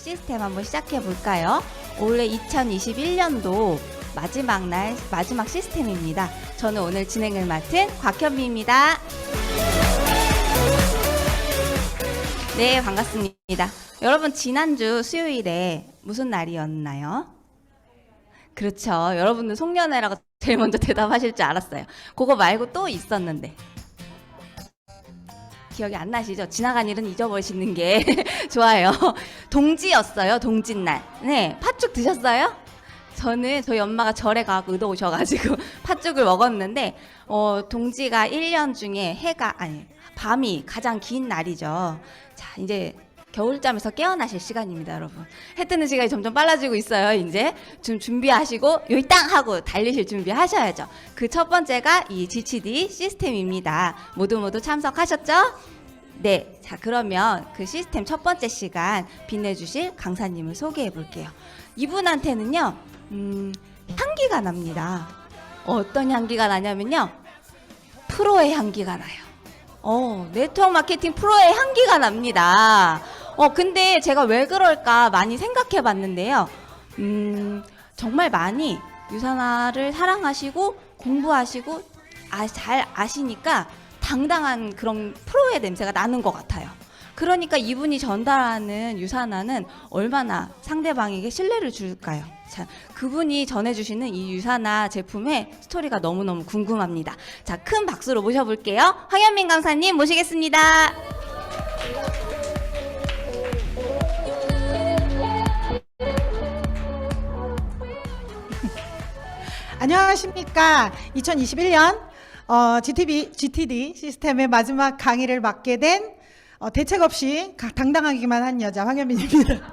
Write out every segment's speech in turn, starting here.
시스템 한번 시작해 볼까요? 올해 2021년도 마지막 날 마지막 시스템입니다. 저는 오늘 진행을 맡은 곽현미입니다. 네, 반갑습니다. 여러분 지난주 수요일에 무슨 날이었나요? 그렇죠. 여러분들 송년회라고 제일 먼저 대답하실 줄 알았어요. 그거 말고 또 있었는데. 기억이 안 나시죠? 지나간 일은 잊어버리시는 게 좋아요. 동지였어요. 동짓날. 네, 팥죽 드셨어요? 저는 저희 엄마가 절에 가고 의도 오셔가지고 팥죽을 먹었는데 어, 동지가 1년 중에 해가 아니 밤이 가장 긴 날이죠. 자 이제 겨울잠에서 깨어나실 시간입니다, 여러분. 해 뜨는 시간이 점점 빨라지고 있어요. 이제 좀 준비하시고 요이 땅 하고 달리실 준비하셔야죠. 그 첫 번째가 이 GTD 시스템입니다. 모두 모두 참석하셨죠? 네. 자, 그러면 그 시스템 첫 번째 시간 빛내주실 강사님을 소개해 볼게요. 이분한테는요, 음, 향기가 납니다. 어떤 향기가 나냐면요, 프로의 향기가 나요. 어, 네트워크 마케팅 프로의 향기가 납니다. 어, 근데 제가 왜 그럴까 많이 생각해 봤는데요. 음, 정말 많이 유산화를 사랑하시고 공부하시고 아, 잘 아시니까 당당한 그런 프로의 냄새가 나는 것 같아요. 그러니까 이분이 전달하는 유산화는 얼마나 상대방에게 신뢰를 줄까요? 자, 그분이 전해주시는 이 유산화 제품의 스토리가 너무너무 궁금합니다. 자, 큰 박수로 모셔볼게요. 황현민 강사님 모시겠습니다. 안녕하십니까. 2021년 어, GTB, GTD 시스템의 마지막 강의를 맡게 된 어, 대책 없이 가- 당당하기만 한 여자 황현민입니다.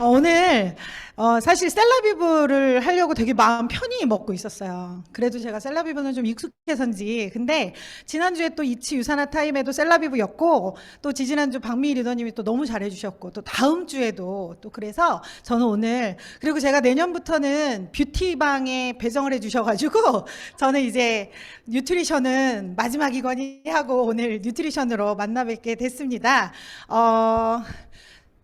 어, 오늘 어, 사실 셀라비브를 하려고 되게 마음 편히 먹고 있었어요. 그래도 제가 셀라비브는 좀 익숙해서인지. 근데 지난주에 또 이치 유산화 타임에도 셀라비브였고 또 지지난주 박미희 리더님이 또 너무 잘해주셨고 또 다음 주에도 또 그래서 저는 오늘 그리고 제가 내년부터는 뷰티방에 배정을 해주셔가지고 저는 이제 뉴트리션은 마지막 이거니 하고 오늘 뉴트리션으로 만나 뵙게 됐습니다. 어,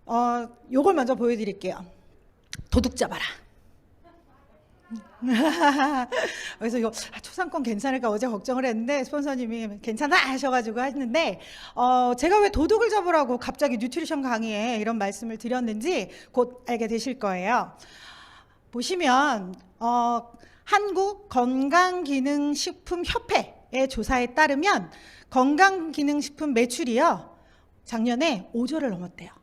어, 요걸 먼저 보여드릴게요. 도둑 잡아라. 그래서 이거 아, 초상권 괜찮을까 어제 걱정을 했는데 스폰서님이 괜찮아 하셔가지고 했는데 어, 제가 왜 도둑을 잡으라고 갑자기 뉴트리션 강의에 이런 말씀을 드렸는지 곧 알게 되실 거예요. 보시면 어, 한국 건강기능식품협회의 조사에 따르면 건강기능식품 매출이요 작년에 5조를 넘었대요.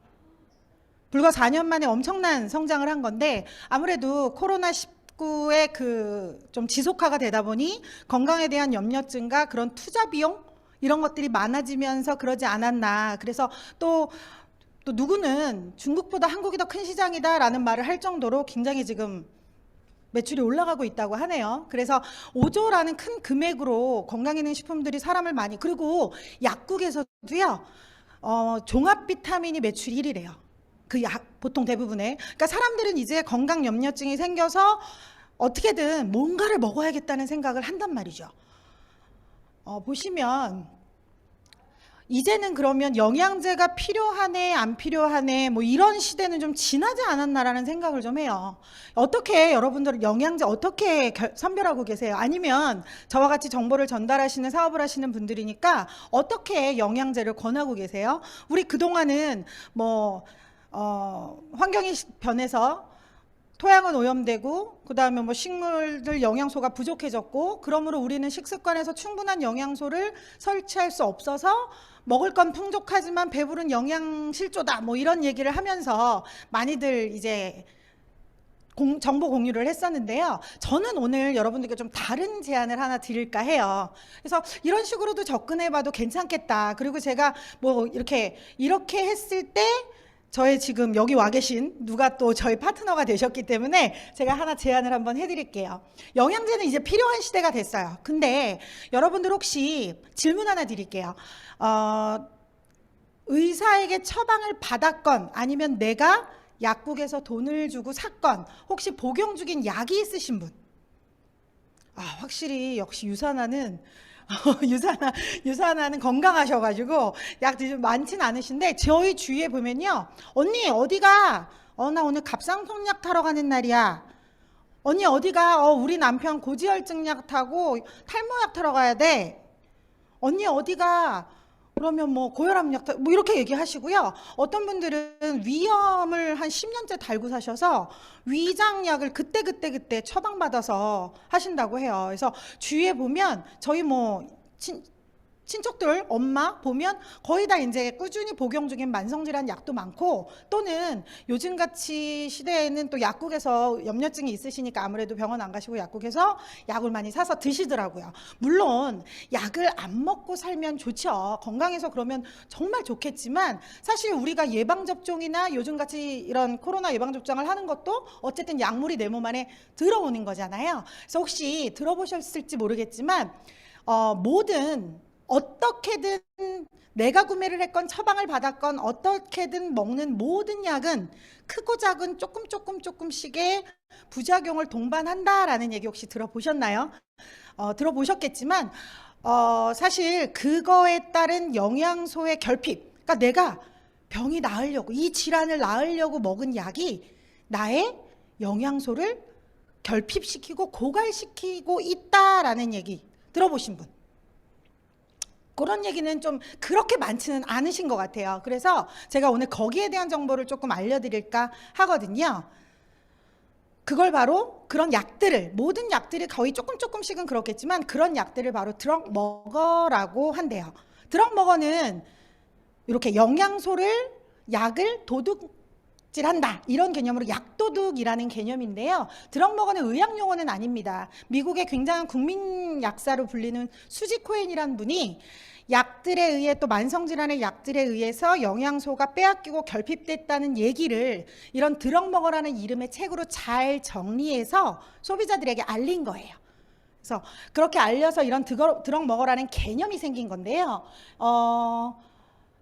불과 4년 만에 엄청난 성장을 한 건데 아무래도 코로나 19의 그 좀 지속화가 되다 보니 건강에 대한 염려증과 그런 투자 비용 이런 것들이 많아지면서 그러지 않았나. 그래서 또또 누구는 중국보다 한국이 더 큰 시장이다라는 말을 할 정도로 굉장히 지금 매출이 올라가고 있다고 하네요. 그래서 5조라는 큰 금액으로 건강기능식품들이 사람을 많이 그리고 약국에서도요. 어, 종합 비타민이 매출 1위래요. 그 약 보통 대부분의 그러니까 사람들은 이제 건강 염려증이 생겨서 어떻게든 뭔가를 먹어야겠다는 생각을 한단 말이죠. 어, 보시면 이제는 그러면 영양제가 필요하네 안 필요하네 뭐 이런 시대는 좀 지나지 않았나라는 생각을 좀 해요. 어떻게 여러분들 영양제 어떻게 결- 선별하고 계세요? 아니면 저와 같이 정보를 전달하시는 사업을 하시는 분들이니까 어떻게 영양제를 권하고 계세요? 우리 그동안은 뭐 어, 환경이 시- 변해서 토양은 오염되고 그다음에 뭐 식물들 영양소가 부족해졌고 그러므로 우리는 식습관에서 충분한 영양소를 설치할 수 없어서 먹을 건 풍족하지만 배부른 영양 실조다 뭐 이런 얘기를 하면서 많이들 이제 공- 정보 공유를 했었는데요. 저는 오늘 여러분들께 좀 다른 제안을 하나 드릴까 해요. 그래서 이런 식으로도 접근해봐도 괜찮겠다. 그리고 제가 뭐 이렇게 이렇게 했을 때 저의 지금 여기 와 계신 누가 또 저희 파트너가 되셨기 때문에 제가 하나 제안을 한번 해드릴게요. 영양제는 이제 필요한 시대가 됐어요. 근데 여러분들 혹시 질문 하나 드릴게요. 어, 의사에게 처방을 받았건 아니면 내가 약국에서 돈을 주고 샀건 혹시 복용 중인 약이 있으신 분? 아, 확실히 역시 유산화는 유산아, 유산아는 건강하셔가지고 약 많진 않으신데 저희 주위에 보면요. 언니 어디가? 어, 나 오늘 갑상선약 타러 가는 날이야. 언니 어디가? 어, 우리 남편 고지혈증약 타고 탈모약 타러 가야 돼. 언니 어디가? 그러면 뭐 고혈압약 타- 뭐 이렇게 얘기하시고요. 어떤 분들은 위염을 한 10년째 달고 사셔서 위장약을 그때 그때 그때 처방받아서 하신다고 해요. 그래서 주위에 보면 저희 뭐 친, 친척들 엄마 보면 거의 다 이제 꾸준히 복용 중인 만성질환 약도 많고 또는 요즘같이 시대에는 또 약국에서 염려증이 있으시니까 아무래도 병원 안 가시고 약국에서 약을 많이 사서 드시더라고요. 물론 약을 안 먹고 살면 좋죠. 건강해서 그러면 정말 좋겠지만 사실 우리가 예방 접종이나 요즘같이 이런 코로나 예방 접종을 하는 것도 어쨌든 약물이 내 몸 안에 들어오는 거잖아요. 그래서 혹시 들어보셨을지 모르겠지만 어, 모든 어떻게든 내가 구매를 했건 처방을 받았건 어떻게든 먹는 모든 약은 크고 작은 조금 조금 조금씩의 부작용을 동반한다라는 얘기 혹시 들어보셨나요? 어, 들어보셨겠지만 어, 사실 그거에 따른 영양소의 결핍, 그러니까 내가 병이 나으려고 이 질환을 나으려고 먹은 약이 나의 영양소를 결핍시키고 고갈시키고 있다라는 얘기 들어보신 분? 그런 얘기는 좀 그렇게 많지는 않으신 것 같아요. 그래서 제가 오늘 거기에 대한 정보를 조금 알려드릴까 하거든요. 그걸 바로 그런 약들을 모든 약들이 거의 조금 조금씩은 그렇겠지만 그런 약들을 바로 드럭 먹어라고 한대요. 드럭 먹어는 이렇게 영양소를 약을 도둑 질한다 이런 개념으로 약도둑이라는 개념인데요. 드럭 먹어는 의학 용어는 아닙니다. 미국의 굉장한 국민 약사로 불리는 수지 코엔이라는 분이 약들에 의해 또 만성질환의 약들에 의해서 영양소가 빼앗기고 결핍됐다는 얘기를 이런 드럭 먹어라는 이름의 책으로 잘 정리해서 소비자들에게 알린 거예요. 그래서 그렇게 알려서 이런 드거- 드럭 먹어라는 개념이 생긴 건데요. 어,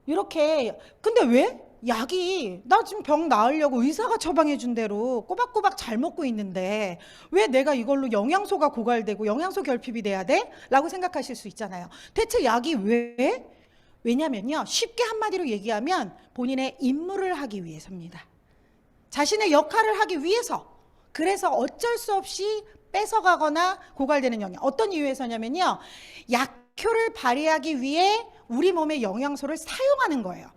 이렇게 근데 왜 약이 나 지금 병 나으려고 의사가 처방해 준 대로 꼬박꼬박 잘 먹고 있는데 왜 내가 이걸로 영양소가 고갈되고 영양소 결핍이 돼야 돼? 라고 생각하실 수 있잖아요. 대체 약이 왜? 왜냐면요. 쉽게 한마디로 얘기하면 본인의 임무를 하기 위해서입니다. 자신의 역할을 하기 위해서. 그래서 어쩔 수 없이 뺏어가거나 고갈되는 영양. 어떤 이유에서냐면요. 약효를 발휘하기 위해 우리 몸의 영양소를 사용하는 거예요.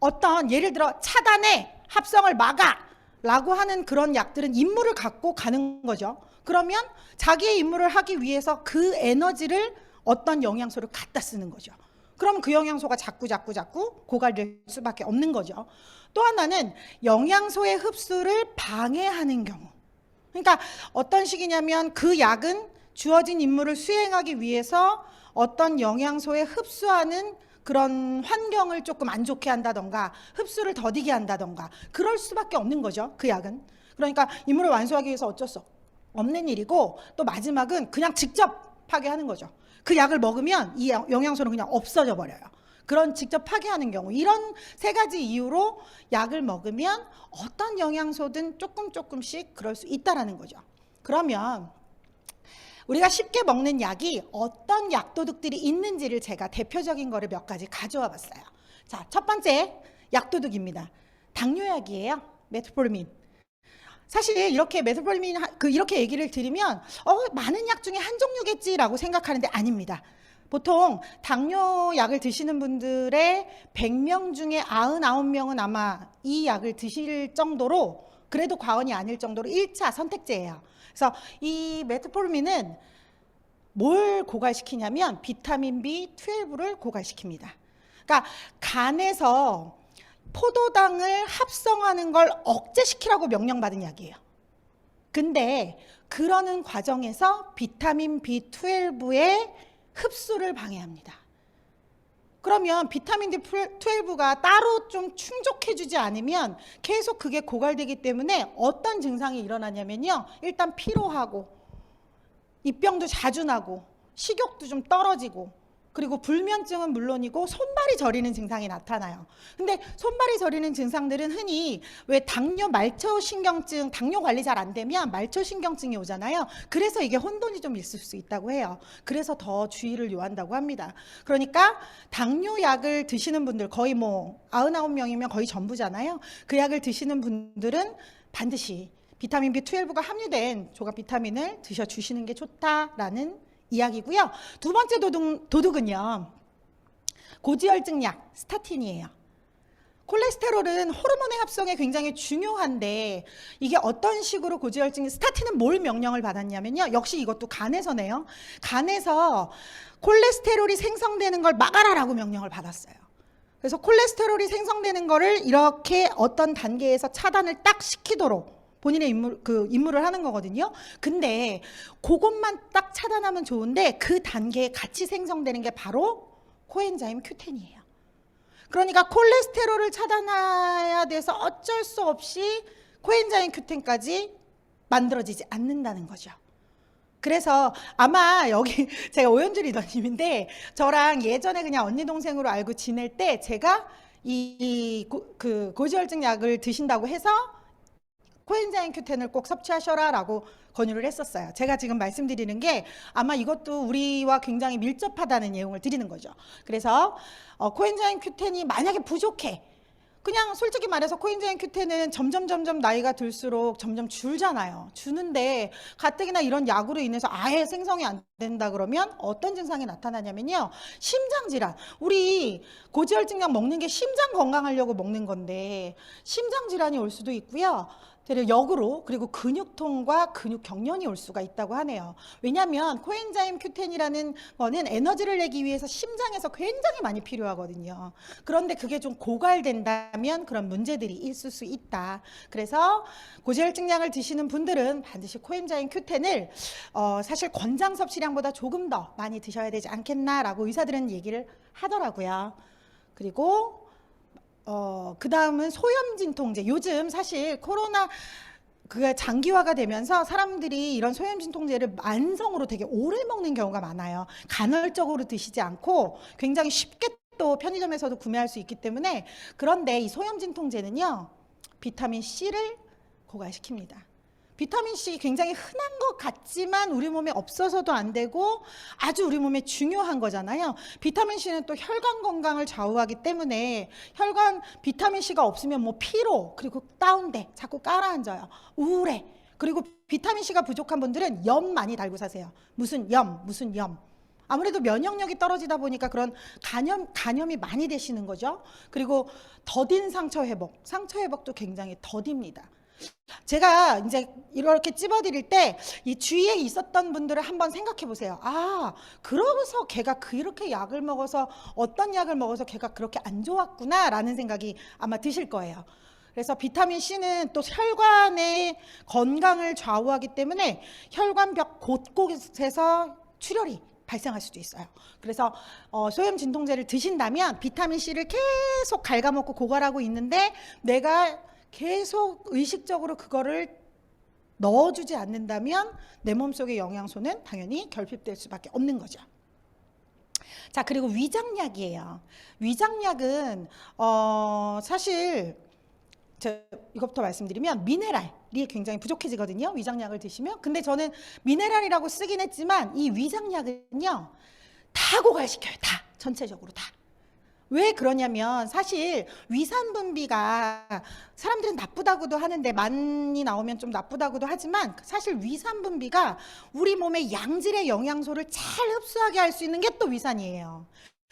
어떤 예를 들어 차단해 합성을 막아 라고 하는 그런 약들은 임무를 갖고 가는 거죠. 그러면 자기의 임무를 하기 위해서 그 에너지를 어떤 영양소를 갖다 쓰는 거죠. 그럼 그 영양소가 자꾸 자꾸 자꾸 고갈될 수밖에 없는 거죠. 또 하나는 영양소의 흡수를 방해하는 경우. 그러니까 어떤 식이냐면 그 약은 주어진 임무를 수행하기 위해서 어떤 영양소에 흡수하는 그런 환경을 조금 안 좋게 한다던가 흡수를 더디게 한다던가 그럴 수밖에 없는 거죠. 그 약은. 그러니까 임무를 완수하기 위해서 어쩔 수 없는 일이고 또 마지막은 그냥 직접 파괴하는 거죠. 그 약을 먹으면 이 영- 영양소는 그냥 없어져 버려요. 그런 직접 파괴하는 경우 이런 세 가지 이유로 약을 먹으면 어떤 영양소든 조금 조금씩 그럴 수 있다라는 거죠. 그러면 우리가 쉽게 먹는 약이 어떤 약도둑들이 있는지를 제가 대표적인 거를 몇 가지 가져와 봤어요. 자, 첫 번째 약도둑입니다. 당뇨약이에요. 메트포르민. 사실 이렇게 메트포르민 하- 그 이렇게 얘기를 드리면 어 많은 약 중에 한 종류겠지라고 생각하는데 아닙니다. 보통 당뇨약을 드시는 분들의 100명 중에 99명은 아마 이 약을 드실 정도로 그래도 과언이 아닐 정도로 1차 선택제예요. 그래서 이 메트포르민은 뭘 고갈시키냐면 비타민 B12를 고갈시킵니다. 그러니까 간에서 포도당을 합성하는 걸 억제시키라고 명령받은 약이에요. 근데 그러는 과정에서 비타민 B12의 흡수를 방해합니다. 그러면 비타민 B12가 따로 좀 충족해주지 않으면 계속 그게 고갈되기 때문에 어떤 증상이 일어나냐면요. 일단 피로하고 입병도 자주 나고 식욕도 좀 떨어지고 그리고 불면증은 물론이고 손발이 저리는 증상이 나타나요. 근데 손발이 저리는 증상들은 흔히 왜 당뇨 말초 신경증, 당뇨 관리 잘 안 되면 말초 신경증이 오잖아요. 그래서 이게 혼돈이 좀 있을 수 있다고 해요. 그래서 더 주의를 요한다고 합니다. 그러니까 당뇨 약을 드시는 분들 거의 뭐 99명이면 거의 전부잖아요. 그 약을 드시는 분들은 반드시 비타민 B12가 함유된 조각 비타민을 드셔 주시는 게 좋다라는 이야기고요. 두 번째 도둑, 도둑은요. 고지혈증 약 스타틴이에요. 콜레스테롤은 호르몬의 합성에 굉장히 중요한데 이게 어떤 식으로 고지혈증이 스타틴은 뭘 명령을 받았냐면요. 역시 이것도 간에서네요. 간에서 콜레스테롤이 생성되는 걸 막아라라고 명령을 받았어요. 그래서 콜레스테롤이 생성되는 거를 이렇게 어떤 단계에서 차단을 딱 시키도록 본인의 임무, 그 임무를 하는 거거든요. 근데 그것만 딱 차단하면 좋은데 그 단계에 같이 생성되는 게 바로 코엔자임 Q10이에요. 그러니까 콜레스테롤을 차단해야 돼서 어쩔 수 없이 코엔자임 Q10까지 만들어지지 않는다는 거죠. 그래서 아마 여기 제가 오연주 리더님인데 저랑 예전에 그냥 언니 동생으로 알고 지낼 때 제가 이 그 고지혈증 약을 드신다고 해서 코엔자임 Q10을 꼭 섭취하셔라라고 권유를 했었어요. 제가 지금 말씀드리는 게 아마 이것도 우리와 굉장히 밀접하다는 내용을 드리는 거죠. 그래서 어, 코엔자임 Q10이 만약에 부족해. 그냥 솔직히 말해서 코엔자임 Q10은 점점 점점 나이가 들수록 점점 줄잖아요. 주는데 가뜩이나 이런 약으로 인해서 아예 생성이 안 된다 그러면 어떤 증상이 나타나냐면요. 심장 질환. 우리 고지혈증 약 먹는 게 심장 건강하려고 먹는 건데 심장 질환이 올 수도 있고요. 되려 역으로 그리고 근육통과 근육 경련이 올 수가 있다고 하네요. 왜냐하면 코엔자임 Q10이라는 거는 에너지를 내기 위해서 심장에서 굉장히 많이 필요하거든요. 그런데 그게 좀 고갈된다면 그런 문제들이 있을 수 있다. 그래서 고지혈증약을 드시는 분들은 반드시 코엔자임 Q10을 어, 사실 권장 섭취량보다 조금 더 많이 드셔야 되지 않겠나라고 의사들은 얘기를 하더라고요. 그리고 어, 그 다음은 소염 진통제. 요즘 사실 코로나 그가 장기화가 되면서 사람들이 이런 소염 진통제를 만성으로 되게 오래 먹는 경우가 많아요. 간헐적으로 드시지 않고 굉장히 쉽게 또 편의점에서도 구매할 수 있기 때문에 그런데 이 소염 진통제는요, 비타민 C를 고갈시킵니다. 비타민 C 굉장히 흔한 것 같지만 우리 몸에 없어서도 안 되고 아주 우리 몸에 중요한 거잖아요. 비타민 C는 또 혈관 건강을 좌우하기 때문에 혈관 비타민 C가 없으면 뭐 피로 그리고 다운돼 자꾸 깔아앉아요. 우울해. 그리고 비타민 C가 부족한 분들은 염 많이 달고 사세요. 무슨 염, 무슨 염. 아무래도 면역력이 떨어지다 보니까 그런 간염, 간염이 많이 되시는 거죠. 그리고 더딘 상처 회복, 상처 회복도 굉장히 더딥니다. 제가 이제 이렇게 찝어드릴 때 이 주위에 있었던 분들을 한번 생각해 보세요. 아, 그러고서 걔가 그렇게 약을 먹어서 어떤 약을 먹어서 걔가 그렇게 안 좋았구나라는 생각이 아마 드실 거예요. 그래서 비타민 C는 또 혈관의 건강을 좌우하기 때문에 혈관벽 곳곳에서 출혈이 발생할 수도 있어요. 그래서 어, 소염 진통제를 드신다면 비타민 C를 계속 갉아먹고 고갈하고 있는데 내가 계속 의식적으로 그거를 넣어주지 않는다면 내 몸속의 영양소는 당연히 결핍될 수밖에 없는 거죠. 자 그리고 위장약이에요. 위장약은 어, 사실 저 이것부터 말씀드리면 미네랄이 굉장히 부족해지거든요. 위장약을 드시면. 근데 저는 미네랄이라고 쓰긴 했지만 이 위장약은요. 다 고갈시켜요. 다. 전체적으로 다. 왜 그러냐면 사실 위산 분비가 사람들은 나쁘다고도 하는데 많이 나오면 좀 나쁘다고도 하지만 사실 위산 분비가 우리 몸의 양질의 영양소를 잘 흡수하게 할 수 있는 게 또 위산이에요.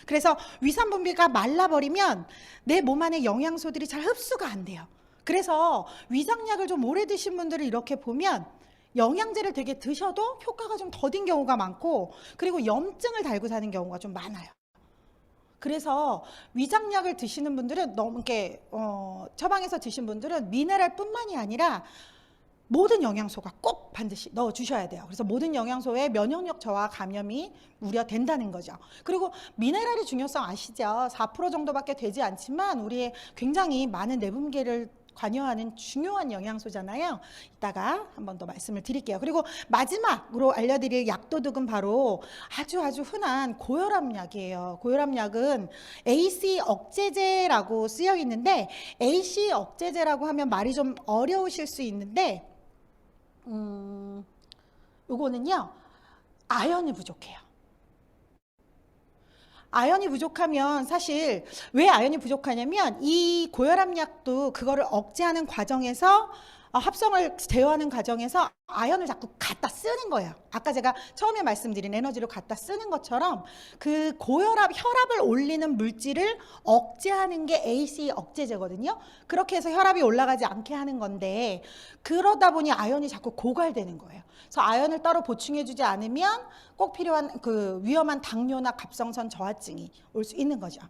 그래서 위산 분비가 말라버리면 내 몸 안에 영양소들이 잘 흡수가 안 돼요. 그래서 위장약을 좀 오래 드신 분들을 이렇게 보면 영양제를 되게 드셔도 효과가 좀 더딘 경우가 많고 그리고 염증을 달고 사는 경우가 좀 많아요. 그래서 위장약을 드시는 분들은 너무 이렇게 어, 처방해서 드신 분들은 미네랄뿐만이 아니라 모든 영양소가 꼭 반드시 넣어 주셔야 돼요. 그래서 모든 영양소에 면역력 저하 감염이 우려된다는 거죠. 그리고 미네랄의 중요성 아시죠? 4% 정도밖에 되지 않지만 우리의 굉장히 많은 내분계를 관여하는 중요한 영양소잖아요. 이따가 한 번 더 말씀을 드릴게요. 그리고 마지막으로 알려드릴 약도둑은 바로 아주 아주 흔한 고혈압 약이에요. 고혈압 약은 AC 억제제라고 쓰여 있는데 AC 억제제라고 하면 말이 좀 어려우실 수 있는데 음, 요거는요 아연이 부족해요. 아연이 부족하면 사실 왜 아연이 부족하냐면 이 고혈압 약도 그거를 억제하는 과정에서 어, 합성을 제어하는 과정에서 아연을 자꾸 갖다 쓰는 거예요. 아까 제가 처음에 말씀드린 에너지를 갖다 쓰는 것처럼 그 고혈압 혈압을 올리는 물질을 억제하는 게 AC 억제제거든요. 그렇게 해서 혈압이 올라가지 않게 하는 건데 그러다 보니 아연이 자꾸 고갈되는 거예요. 그래서 아연을 따로 보충해주지 않으면 꼭 필요한 그 위험한 당뇨나 갑상선 저하증이 올 수 있는 거죠.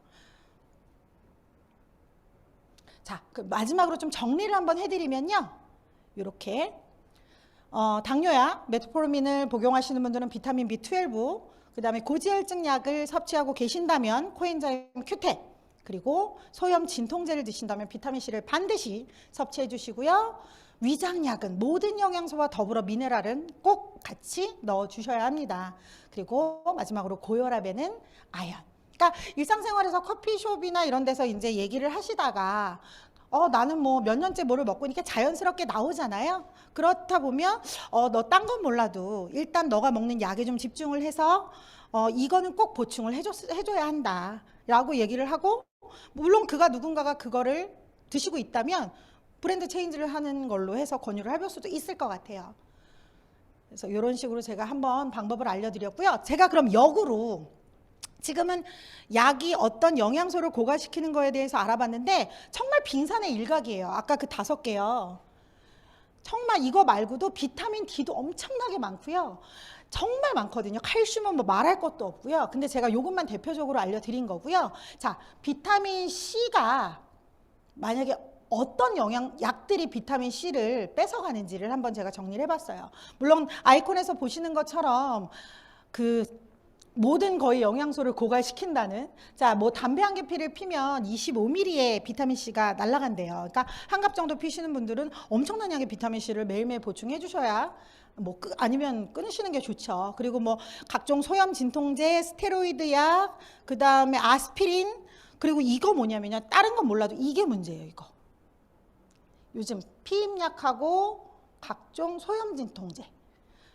자, 그 마지막으로 좀 정리를 한번 해드리면요. 이렇게 어, 당뇨약, 메트포르민을 복용하시는 분들은 비타민 B12, 그 다음에 고지혈증 약을 섭취하고 계신다면 코엔자임 큐텍, 그리고 소염 진통제를 드신다면 비타민 C를 반드시 섭취해 주시고요. 위장약은 모든 영양소와 더불어 미네랄은 꼭 같이 넣어 주셔야 합니다. 그리고 마지막으로 고혈압에는 아연. 그러니까 일상생활에서 커피숍이나 이런 데서 이제 얘기를 하시다가 어 나는 뭐 몇 년째 뭐를 먹고 있으니까 자연스럽게 나오잖아요. 그렇다 보면 어 너 딴 건 몰라도 일단 너가 먹는 약에 좀 집중을 해서 어 이거는 꼭 보충을 해줬, 해줘야 한다 라고 얘기를 하고 물론 그가 누군가가 그거를 드시고 있다면 브랜드 체인지를 하는 걸로 해서 권유를 해볼 수도 있을 것 같아요. 그래서 이런 식으로 제가 한번 방법을 알려드렸고요. 제가 그럼 역으로 지금은 약이 어떤 영양소를 고갈시키는 거에 대해서 알아봤는데 정말 빙산의 일각이에요. 아까 그 다섯 개요. 정말 이거 말고도 비타민 D도 엄청나게 많고요. 정말 많거든요. 칼슘은 뭐 말할 것도 없고요. 근데 제가 이것만 대표적으로 알려드린 거고요. 자, 비타민 C가 만약에 어떤 영양 약들이 비타민 C를 뺏어가는지를 한번 제가 정리를 해봤어요. 물론 아이콘에서 보시는 것처럼 그 모든 거의 영양소를 고갈시킨다는 자 뭐 담배 한 개 피를 피면 25ml의 비타민 C가 날아간대요. 그러니까 한 갑 정도 피시는 분들은 엄청난 양의 비타민 C를 매일매일 보충해 주셔야 뭐 끄- 아니면 끊으시는 게 좋죠. 그리고 뭐 각종 소염 진통제, 스테로이드 약, 그다음에 아스피린 그리고 이거 뭐냐면요. 다른 건 몰라도 이게 문제예요, 이거. 요즘 피임약하고 각종 소염 진통제.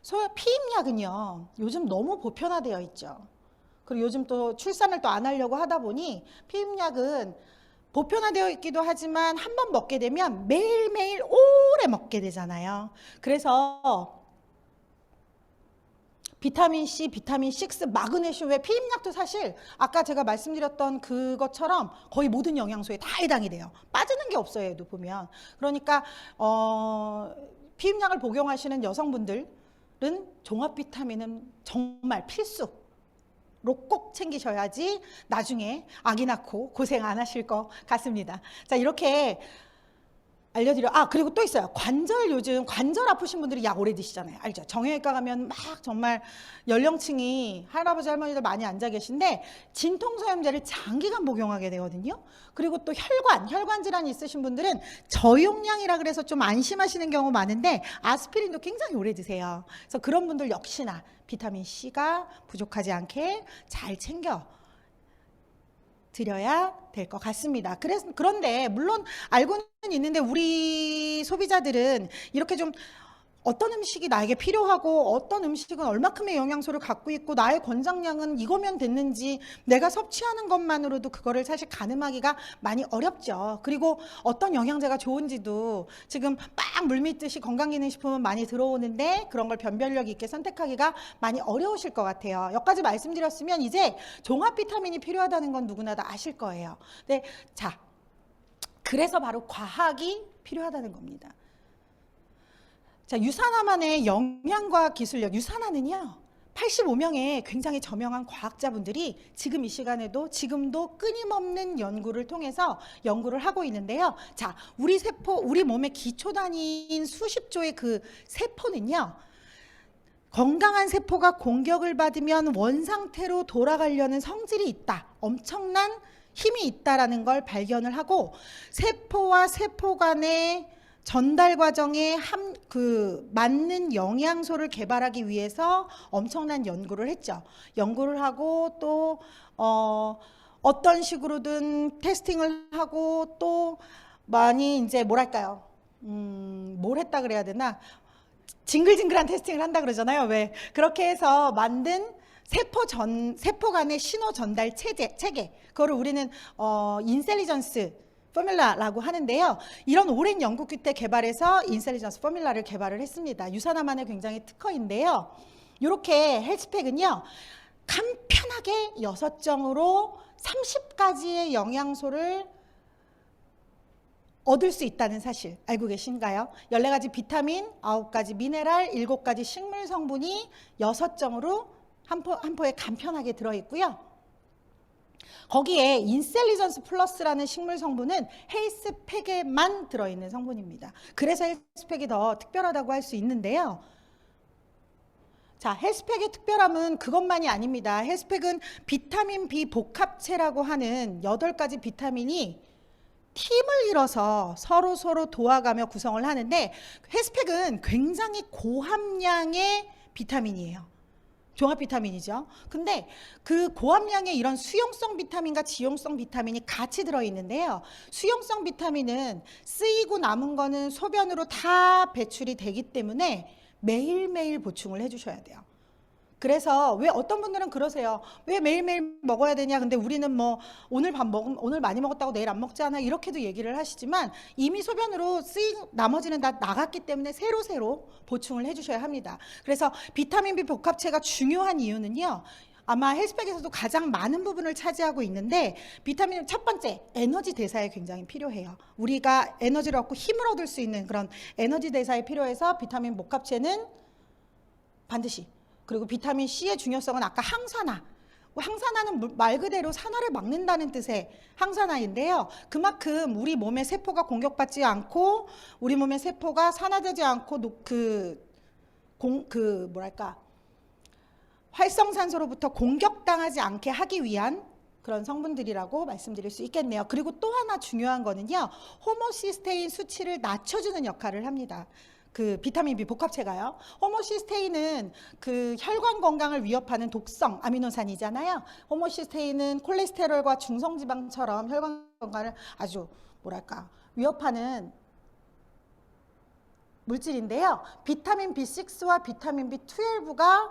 소 피임약은요 요즘 너무 보편화되어 있죠. 그리고 요즘 또 출산을 또 안 하려고 하다 보니 피임약은 보편화되어 있기도 하지만 한 번 먹게 되면 매일매일 오래 먹게 되잖아요. 그래서 비타민 C, 비타민 6, 마그네슘 왜 피임약도 사실 아까 제가 말씀드렸던 그것처럼 거의 모든 영양소에 다 해당이 돼요. 빠지는 게 없어요, 얘도 보면. 그러니까 어 피임약을 복용하시는 여성분들은 종합 비타민은 정말 필수. 로 꼭 챙기셔야지 나중에 아기 낳고 고생 안 하실 것 같습니다. 자, 이렇게 알려드려. 아, 그리고 또 있어요. 관절 요즘 관절 아프신 분들이 약 오래 드시잖아요. 알죠? 정형외과 가면 막 정말 연령층이 할아버지 할머니들 많이 앉아 계신데 진통소염제를 장기간 복용하게 되거든요. 그리고 또 혈관, 혈관 질환이 있으신 분들은 저용량이라 그래서 좀 안심하시는 경우 많은데 아스피린도 굉장히 오래 드세요. 그래서 그런 분들 역시나 비타민 C가 부족하지 않게 잘 챙겨 드려야 될 것 같습니다. 그래서 그런데 물론 알고는 있는데 우리 소비자들은 이렇게 좀 어떤 음식이 나에게 필요하고 어떤 음식은 얼마큼의 영양소를 갖고 있고 나의 권장량은 이거면 됐는지 내가 섭취하는 것만으로도 그거를 사실 가늠하기가 많이 어렵죠. 그리고 어떤 영양제가 좋은지도 지금 빡 물밀듯이 건강기능식품은 많이 들어오는데 그런 걸 변별력 있게 선택하기가 많이 어려우실 것 같아요. 여기까지 말씀드렸으면 이제 종합 비타민이 필요하다는 건 누구나 다 아실 거예요. 네, 자, 그래서 바로 과학이 필요하다는 겁니다. 자, 유산화만의 영양과학 기술력, 유산화는요, 85명의 굉장히 저명한 과학자분들이 지금 이 시간에도 지금도 끊임없는 연구를 통해서 연구를 하고 있는데요. 자, 우리 세포, 우리 몸의 기초 단위인 수십 조의 그 세포는요, 건강한 세포가 공격을 받으면 원상태로 돌아가려는 성질이 있다. 엄청난 힘이 있다라는 걸 발견을 하고 세포와 세포 간의 전달 과정에 한그 맞는 영양소를 개발하기 위해서 엄청난 연구를 했죠. 연구를 하고 또 어, 어떤 식으로든 테스팅을 하고 또 많이 이제 뭐랄까요? 음, 뭘 했다 그래야 되나? 징글징글한 테스팅을 한다 그러잖아요. 왜? 그렇게 해서 만든 세포 전 세포 간의 신호 전달 체제 체계 그거를 우리는 어 인셀리전스 포뮬라라고 하는데요. 이런 오랜 연구 끝에 개발해서 인셀리전스 포뮬라를 개발을 했습니다. 유산화만의 굉장히 특허인데요. 이렇게 헬스팩은요. 간편하게 여섯 정으로 30가지의 영양소를 얻을 수 있다는 사실 알고 계신가요? 14가지 비타민, 9가지 미네랄, 7가지 식물 성분이 6정으로 한, 포, 한 포에 간편하게 들어있고요. 거기에 인셀리전스 플러스라는 식물 성분은 헬스팩에만 들어있는 성분입니다. 그래서 헬스팩이 더 특별하다고 할 수 있는데요. 자, 헬스팩의 특별함은 그것만이 아닙니다. 헬스팩은 비타민 B 복합체라고 하는 8가지 비타민이 팀을 이뤄서 서로 서로 도와가며 구성을 하는데 헬스팩은 굉장히 고함량의 비타민이에요. 종합 비타민이죠. 근데 그 고함량의 이런 수용성 비타민과 지용성 비타민이 같이 들어 있는데요. 수용성 비타민은 쓰이고 남은 거는 소변으로 다 배출이 되기 때문에 매일매일 보충을 해 주셔야 돼요. 그래서 왜 어떤 분들은 그러세요. 왜 매일매일 먹어야 되냐? 근데 우리는 뭐 오늘 밥 먹, 오늘 많이 먹었다고 내일 안 먹잖아. 이렇게도 얘기를 하시지만 이미 소변으로 쓰인 나머지는 다 나갔기 때문에 새로 새로 보충을 해 주셔야 합니다. 그래서 비타민 B 복합체가 중요한 이유는요. 아마 헬스팩에서도 가장 많은 부분을 차지하고 있는데 비타민 첫 번째 에너지 대사에 굉장히 필요해요. 우리가 에너지를 얻고 힘을 얻을 수 있는 그런 에너지 대사에 필요해서 비타민 복합체는 반드시 그리고 비타민 C의 중요성은 아까 항산화. 항산화는 물- 말 그대로 산화를 막는다는 뜻의 항산화인데요. 그만큼 우리 몸의 세포가 공격받지 않고 우리 몸의 세포가 산화되지 않고 노- 그, 공, 그 뭐랄까 활성산소로부터 공격당하지 않게 하기 위한 그런 성분들이라고 말씀드릴 수 있겠네요. 그리고 또 하나 중요한 거는요. 호모시스테인 수치를 낮춰주는 역할을 합니다. 그 비타민 B 복합체가요. 호모시스테인은 그 혈관 건강을 위협하는 독성 아미노산이잖아요. 호모시스테인은 콜레스테롤과 중성지방처럼 혈관 건강을 아주 뭐랄까 위협하는 물질인데요. 비타민 B6와 비타민 B12가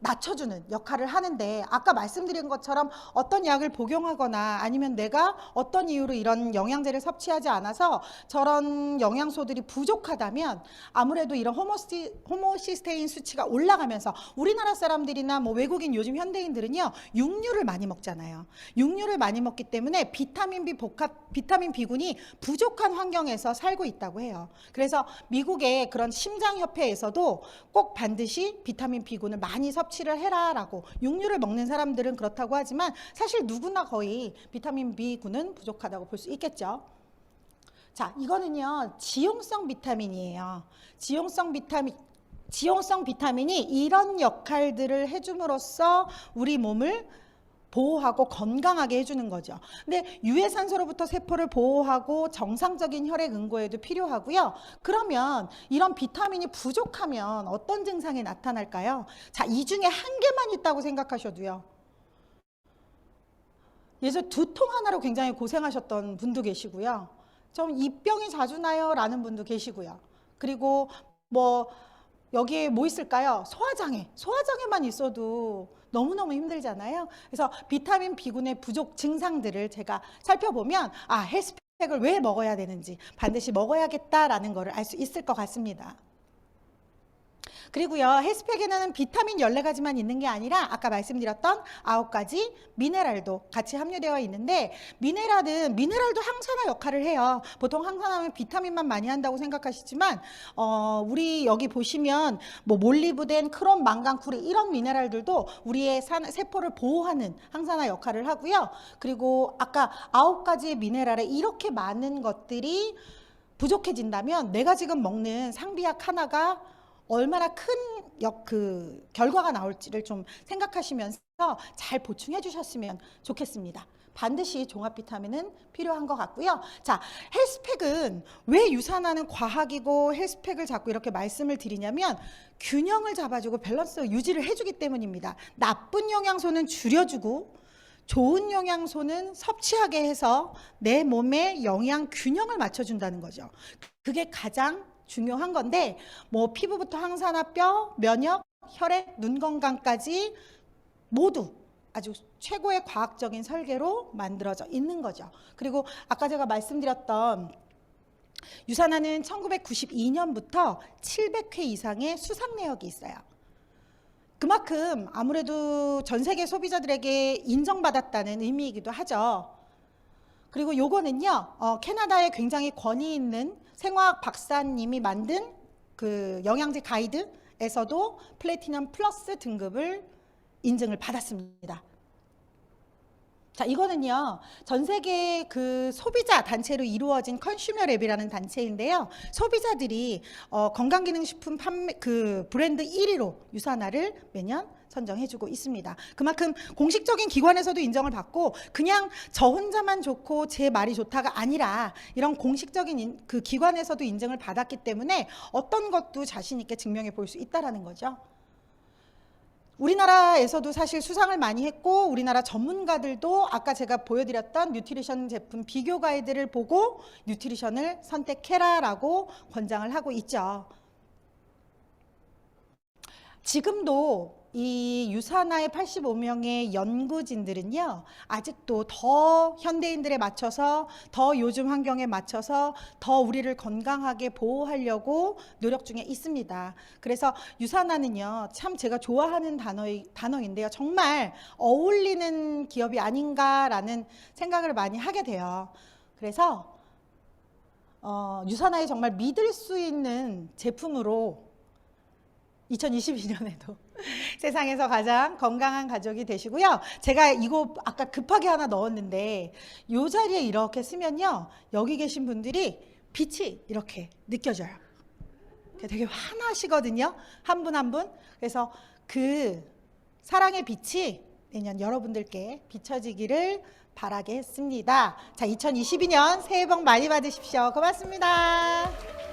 낮춰주는 역할을 하는데 아까 말씀드린 것처럼 어떤 약을 복용하거나 아니면 내가 어떤 이유로 이런 영양제를 섭취하지 않아서 저런 영양소들이 부족하다면 아무래도 이런 호모시, 호모시스테인 수치가 올라가면서 우리나라 사람들이나 뭐 외국인 요즘 현대인들은요 육류를 많이 먹잖아요. 육류를 많이 먹기 때문에 비타민 B 복합 비타민 B군이 부족한 환경에서 살고 있다고 해요. 그래서 미국의 그런 심장협회에서도 꼭 반드시 비타민 B군을 많이 섭 취를 해라라고 육류를 먹는 사람들은 그렇다고 하지만 사실 누구나 거의 비타민 B군은 부족하다고 볼 수 있겠죠. 자, 이거는요 지용성 비타민이에요. 지용성 비타민 지용성 비타민이 이런 역할들을 해줌으로써 우리 몸을 보호하고 건강하게 해주는 거죠. 근데 유해산소로부터 세포를 보호하고 정상적인 혈액 응고에도 필요하고요. 그러면 이런 비타민이 부족하면 어떤 증상이 나타날까요? 자, 이 중에 한 개만 있다고 생각하셔도요. 예전 두통 하나로 굉장히 고생하셨던 분도 계시고요. 좀 입병이 자주 나요 라는 분도 계시고요. 그리고 뭐 여기에 뭐 있을까요? 소화장애. 소화장애만 있어도 너무너무 힘들잖아요. 그래서 비타민 B군의 부족 증상들을 제가 살펴보면 아, 헬스팩을 왜 먹어야 되는지 반드시 먹어야겠다라는 거를 알수 있을 것 같습니다. 그리고요, 헬스팩에는 비타민 14가지만 있는 게 아니라 아까 말씀드렸던 9가지 미네랄도 같이 함유되어 있는데 미네랄은 미네랄도 항산화 역할을 해요. 보통 항산화하면 비타민만 많이 한다고 생각하시지만 어, 우리 여기 보시면 뭐 몰리브덴, 크롬, 망간, 쿠리 이런 미네랄들도 우리의 산, 세포를 보호하는 항산화 역할을 하고요. 그리고 아까 9가지의 미네랄에 이렇게 많은 것들이 부족해진다면 내가 지금 먹는 상비약 하나가 얼마나 큰 역, 그, 결과가 나올지를 좀 생각하시면서 잘 보충해 주셨으면 좋겠습니다. 반드시 종합 비타민은 필요한 것 같고요. 자, 헬스팩은 왜 유산하는 과학이고 헬스팩을 자꾸 이렇게 말씀을 드리냐면 균형을 잡아주고 밸런스 유지를 해주기 때문입니다. 나쁜 영양소는 줄여주고 좋은 영양소는 섭취하게 해서 내 몸의 영양 균형을 맞춰준다는 거죠. 그게 가장 중요한 건데 뭐 피부부터 항산화 뼈, 면역, 혈액, 눈 건강까지 모두 아주 최고의 과학적인 설계로 만들어져 있는 거죠. 그리고 아까 제가 말씀드렸던 유산화는 1992년부터 700회 이상의 수상 내역이 있어요. 그만큼 아무래도 전 세계 소비자들에게 인정받았다는 의미이기도 하죠. 그리고 요거는요, 어, 캐나다에 굉장히 권위 있는 생화학 박사님이 만든 그 영양제 가이드에서도 플래티넘 플러스 등급을 인증을 받았습니다. 자, 이거는요, 전 세계 그 소비자 단체로 이루어진 컨슈머 랩이라는 단체인데요. 소비자들이 어, 건강기능식품 판매 그 브랜드 1위로 유산화를 매년 선정해주고 있습니다. 그만큼 공식적인 기관에서도 인정을 받고 그냥 저 혼자만 좋고 제 말이 좋다가 아니라 이런 공식적인 인- 그 기관에서도 인정을 받았기 때문에 어떤 것도 자신 있게 증명해 볼 수 있다라는 거죠. 우리나라에서도 사실 수상을 많이 했고 우리나라 전문가들도 아까 제가 보여드렸던 뉴트리션 제품 비교 가이드를 보고 뉴트리션을 선택해라라고 권장을 하고 있죠. 지금도 이 유산화의 85명의 연구진들은요, 아직도 더 현대인들에 맞춰서, 더 요즘 환경에 맞춰서, 더 우리를 건강하게 보호하려고 노력 중에 있습니다. 그래서 유산화는요, 참 제가 좋아하는 단어, 단어인데요. 정말 어울리는 기업이 아닌가라는 생각을 많이 하게 돼요. 그래서, 어, 유산화에 정말 믿을 수 있는 제품으로 2022년에도 세상에서 가장 건강한 가족이 되시고요. 제가 이거 아까 급하게 하나 넣었는데 이 자리에 이렇게 쓰면요. 여기 계신 분들이 빛이 이렇게 느껴져요. 되게 환하시거든요. 한 분 한 분. 그래서 그 사랑의 빛이 내년 여러분들께 비춰지기를 바라겠습니다. 자, 2022년 새해 복 많이 받으십시오. 고맙습니다.